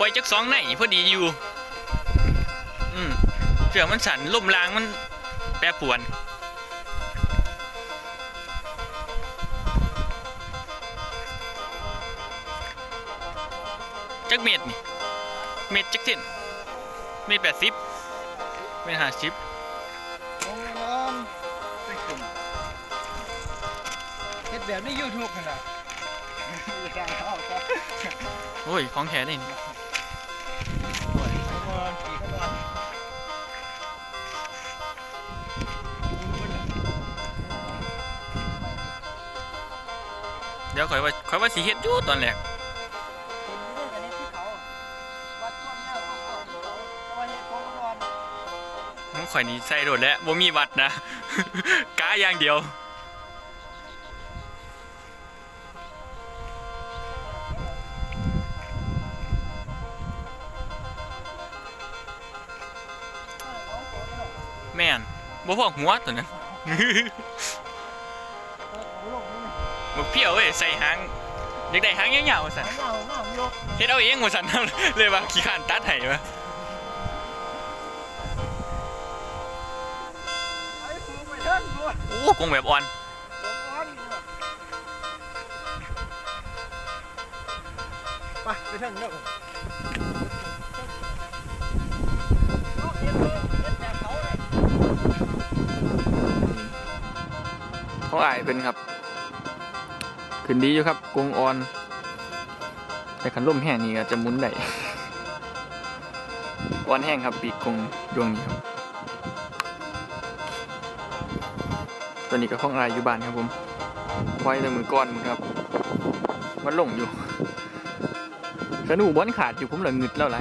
ล่อยจักสองในพอดีอยู่ อืมเสือมันสั่นลมแรงมันแปรปรวนจักเม็ดนี่ เม็ดจักเส้นเม็ดแปดสิบเม็ดห้าสิบลงนอนไปกลุ่มเฮ็ดแบบนี้ยูทูบขนาดอย่าสร้างเขาซะโอ้ย ของแท้นี่ ดี๋ยวข่อยว่าข่อยว่าสิเฮ็ดอยู่ตอนแรกเห็นเรื่องกันนี้ที่เขาวัดช่วงเนี้ยเขาเขาเขาเอาไว้ให้เขานอยนี่ใส่โดดแล้วบ่มีวัดนะกาอย่างเดียวแม่นบ่พอกหัวตัวนั้น เอาลงนี่บ่เพี้ยวเว้ยใส่หางอยากได้หางยาวๆว่าซั่นเอาเงาเงาโยกเฮ็ดเอาเองว่าซั่นเลยว่าขี้ข้านตัดให้วะไอ้ฟูไปเถิงฟูโอ้กงแบบอ่อนตรงอ้อนนี่ว่ะไปไปเถิงเด้อเอาเฮ็ดเลยเฮ็ดแบบเขาเลย เขาอายเพิ่นครับ ขึ้นดีอยู่ครับกงออนแต่คันลมแห้งนี่ก็จะมุนได้อ่อนแห้งครับปีกกงดวงนี้ครับ ตัวนี้ก็ข้องอายอยู่บ้านครับผมไว้แต่มือก้อนหมครับ มันหลงอยู่สนูบอลขาดอยู่ผมเหลือเงึดแล้วไร